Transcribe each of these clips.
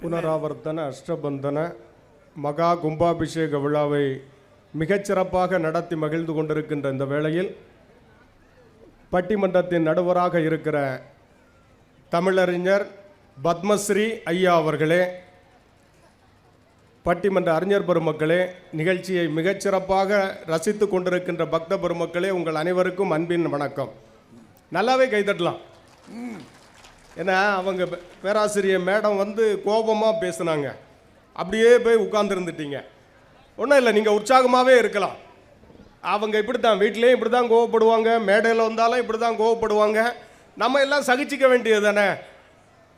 புனராவர்த்தன அஷ்டபந்தன மகா கும்பாபிஷேக விழாவை மிகச்சிறப்பாக நடத்தி மகிழ்ந்து கொண்டிருக்கின்ற இந்த வேளையில் பட்டிமன்றத்தின் நடுவராக இருக்கிற தமிழறிஞர் பத்மஸ்ரீ ஐயா அவர்களே பட்டிமன்ற அறிஞர் பெருமக்களே நிகழ்ச்சியை மிகச்சிறப்பாக ரசித்து கொண்டிருக்கின்ற பக்த பெருமக்களே உங்கள் அனைவருக்கும் அன்பின் வணக்கம். நல்லாவே கைதட்டலாம். ஏன்னா அவங்க பே- பேராசிரியர் மேடம் வந்து கோபமாக பேசுனாங்க. அப்படியே போய் உட்காந்துருந்துட்டீங்க ஒன்றும் இல்லை நீங்கள் உற்சாகமாகவே இருக்கலாம். அவங்க இப்படி தான் வீட்லேயும் இப்படி தான் கோவப்படுவாங்க மேடையில் வந்தாலும் இப்படி தான் கோவப்படுவாங்க. நம்ம எல்லாம் சகிச்சிக்க வேண்டியது தானே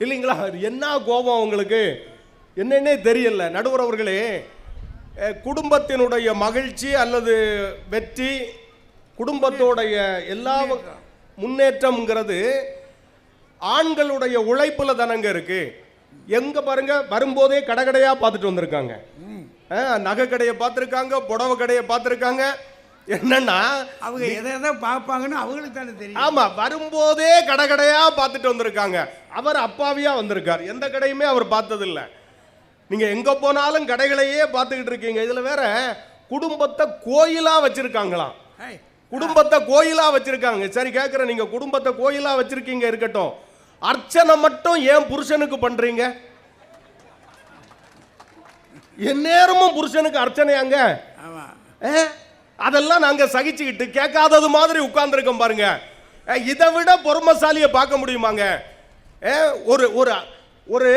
இல்லைங்களா என்ன கோபம் அவங்களுக்கு? என்னன்னே தெரியல. நடுவர் அவர்களே குடும்பத்தினுடைய மகிழ்ச்சி அல்லது வெற்றி குடும்பத்தோடைய எல்லா முன்னேற்றம்ங்கிறது ஆண்களுடைய உழைப்புல தானங்க இருக்கு. எங்க பாருங்க வரும்போதே கடகடையா பார்த்துட்டு வந்திருக்காங்க. நகை கடையை பார்த்துருக்காங்க புடவை கடையை பார்த்துருக்காங்க. என்னன்னா அவங்க எதை எதை பார்ப்பாங்கன்னு அவங்களுக்கு தானே தெரியும். ஆமா வரும்போதே கடகடையா பார்த்துட்டு வந்திருக்காங்க. அவர் அப்பாவியா வந்திருக்கார். எந்த கடையுமே அவர் பார்த்ததில்ல. நீங்க எங்க போனாலும் கடைகளையே பார்த்துக்கிட்டு இருக்கீங்க. இதுல வேற குடும்பத்தை கோயிலா வச்சிருக்காங்களாம். குடும்பத்தை கோயிலா வச்சிருக்காங்க. சரி கேட்குறேன் நீங்க குடும்பத்தை கோயிலா வச்சிருக்கீங்க இருக்கட்டும். அர்ச்சனை மட்டும் ஏன் புருஷனுக்கு பண்றீங்க? எந்நேரமும் புருஷனுக்கு அர்ச்சனையாங்க? அதெல்லாம் நாங்க சகிச்சுக்கிட்டு கேட்காதது மாதிரி உட்கார்ந்துருக்கோம் பாருங்க. இதை விட பொறுமசாலியை பார்க்க முடியுமாங்க? ஒரு ஒரு ஒரு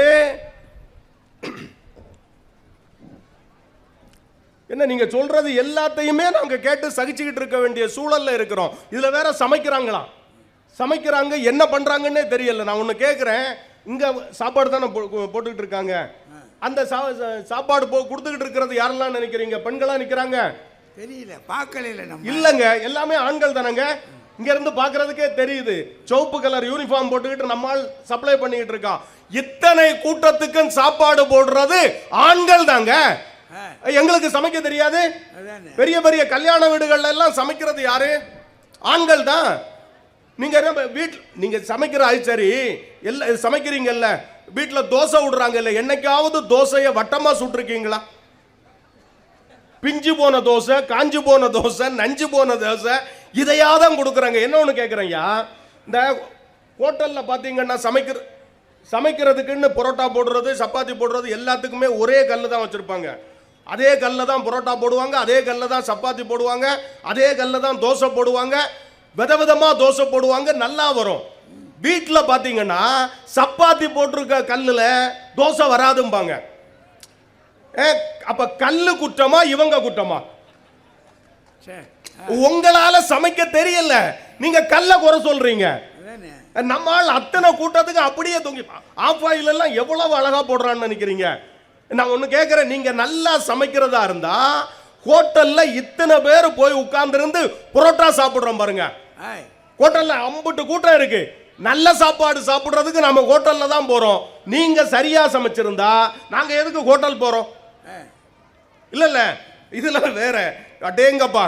என்ன நீங்க சொல்றது எல்லாத்தையுமே நாங்க கேட்டு சகிச்சுக்கிட்டு இருக்க வேண்டிய சூழல்ல இருக்கிறோம். இதுல வேற சமைக்கிறாங்களாம். சமைக்கிறாங்க என்ன பண்றாங்கன்னே தெரியல. நான் ஒன்னு கேட்கிறேன் இங்க சாப்பாடு தானே போட்டுக்கிட்டு இருக்காங்க. அந்த சா- சாப்பாடு போ கொடுத்துக்கிட்டு இருக்கிறது யாரெல்லாம் நினைக்கிறீங்க? பெண்களா நிக்கிறாங்க? தெரியல. பார்க்கல இல்லங்க. எல்லாமே ஆண்கள் தானங்க. இங்க இருந்து பாக்குறதுக்கே தெரியுது. சிவப்பு கலர் யூனிஃபார்ம் போட்டுக்கிட்டு நம்மால் சப்ளை பண்ணிக்கிட்டு இருக்கான் இத்தனை கூட்டத்துக்கும் சாப்பாடு போடுறது ஆண்கள் தாங்க. எங்களுக்கு சமைக்க தெரியாது. பெரிய பெரிய கல்யாண வீடுகள்ல எல்லாம் சமைக்கிறது யாரு? ஆண்கள் தான். நீங்க என்ன வீட்டில் நீங்க சமைக்கிற அது சரி எல்லா சமைக்கிறீங்கல்ல வீட்டில் தோசை விடுறாங்கல்ல என்னைக்காவது தோசையை வட்டமாக சுட்டிருக்கீங்களா? பிஞ்சு போன தோசை காஞ்சு போன தோசை நஞ்சு போன தோசை இதையாக தான் கொடுக்குறாங்க. என்ன ஒன்று கேட்குறேன்யா இந்த ஹோட்டலில் பார்த்தீங்கன்னா சமைக்கிற சமைக்கிறதுக்குன்னு பரோட்டா போடுறது சப்பாத்தி போடுறது எல்லாத்துக்குமே ஒரே கல்லு தான் வச்சுருப்பாங்க. அதே கல்லில் தான் பரோட்டா போடுவாங்க அதே கல்லில் தான் சப்பாத்தி போடுவாங்க அதே கல்லில் தான் தோசை போடுவாங்க. விதவிதமாக தோசை போடுவாங்க நல்லா வரும். வீட்டில் பார்த்தீங்கன்னா சப்பாத்தி போட்டிருக்க கல்லில் தோசை வராதும்பாங்க. ஏ, அப்ப கல்லு குற்றமா இவங்க குற்றமா? உங்களால சமைக்க தெரியல. நீங்க கல்ல குறை சொல்றீங்க. நம்மால் அத்தனை கூட்டத்துக்கு அப்படியே தொங்கி ஆஃப் ஆயில் எல்லாம் எவ்வளவு அழகா போடுறான்னு நினைக்கிறீங்க? நான் ஒண்ணு கேட்கிறேன் நீங்க நல்லா சமைக்கிறதா இருந்தா ஹோட்டல்ல இத்தனை பேர் போய் உட்கார்ந்திருந்து புரோட்டா சாப்பிடுறோம் பாருங்க. ஏய் ஹோட்டல்ல அம்புட்டு கூட்டம் இருக்கு. நல்ல சாப்பாடு சாப்பிடுறதுக்கு நம்ம ஹோட்டல்ல தான் போறோம். நீங்க சரியா சமைச்சிருந்தா நாங்க எதுக்கு ஹோட்டல் போறோம்? ஏய் இல்ல இல்ல. இதுல வேற. அடேங்கப்பா.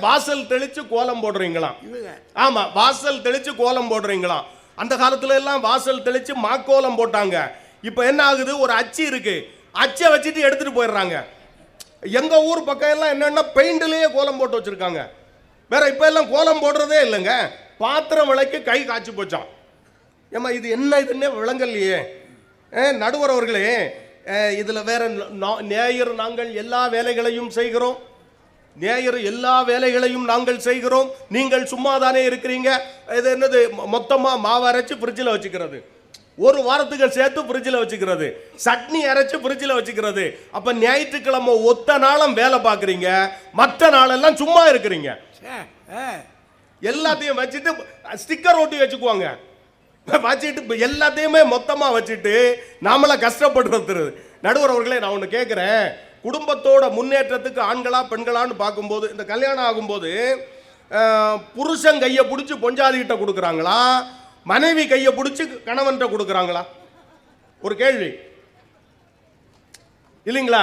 வாசல் தெளிச்சு கோலம் போடுறீங்களாம். இவங்க. ஆமா வாசல் தெளிச்சு கோலம் போடுறீங்களாம். அந்த காலத்துல எல்லாம் வாசல் தெளிச்சு மாக்கோலம் போட்டாங்க. இப்போ என்ன ஆகுது? ஒரு அச்சு இருக்கு. அச்சை வச்சுட்டு எடுத்துட்டு போயிடுறாங்க. எங்க ஊர் பக்கம் எல்லாம் என்னன்னா பெயிண்ட்லயே கோலம் போட்டு வச்சிருக்காங்க. வேற இப்ப எல்லாம் கோலம் போடுறதே இல்லைங்க. பாத்திரம் விளக்கி கை காய்ச்சி போச்சான் ஏம்மா இது என்ன இதுன்னே விளங்கலையே. நடுவர் அவர்களே இதில் வேற நேயர் நாங்கள் எல்லா வேலைகளையும் செய்கிறோம். நேயர் எல்லா வேலைகளையும் நாங்கள் செய்கிறோம். நீங்கள் சும்மா தானே இருக்கிறீங்க. இது என்னது மொ- மாவு அரைச்சி ஃப்ரிட்ஜில் வச்சுக்கிறது. ஒரு வாரத்துக்கு சேர்த்து ஃப்ரிட்ஜில் வச்சுக்கிறது. சட்னி அரைச்சி ஃப்ரிட்ஜில் வச்சுக்கிறது. அப்போ ஞாயிற்றுக்கிழமை ஒத்த நாளும் வேலை பார்க்குறீங்க. மற்ற நாளெல்லாம் சும்மா இருக்கிறீங்க. எல்லாத்தையும் வச்சுட்டு ஸ்டிக்கர் ஒட்டி வச்சுக்குவாங்க. வச்சுட்டு எல்லாத்தையுமே மொத்தமாக வச்சுட்டு நாமள கஷ்டப்படுறது நடுவர் அவர்களே நான் ஒன்று கேட்குறேன் குடும்பத்தோட முன்னேற்றத்துக்கு ஆண்களா பெண்களான்னு பார்க்கும்போது இந்த கல்யாணம் ஆகும்போது புருஷன் கையை பிடிச்சி பொஞ்சாதிகிட்ட கொடுக்குறாங்களா? மனைவி கையை பிடிச்சி கணவன்கிட்ட கொடுக்குறாங்களா? ஒரு கேள்வி. இல்லைங்களா?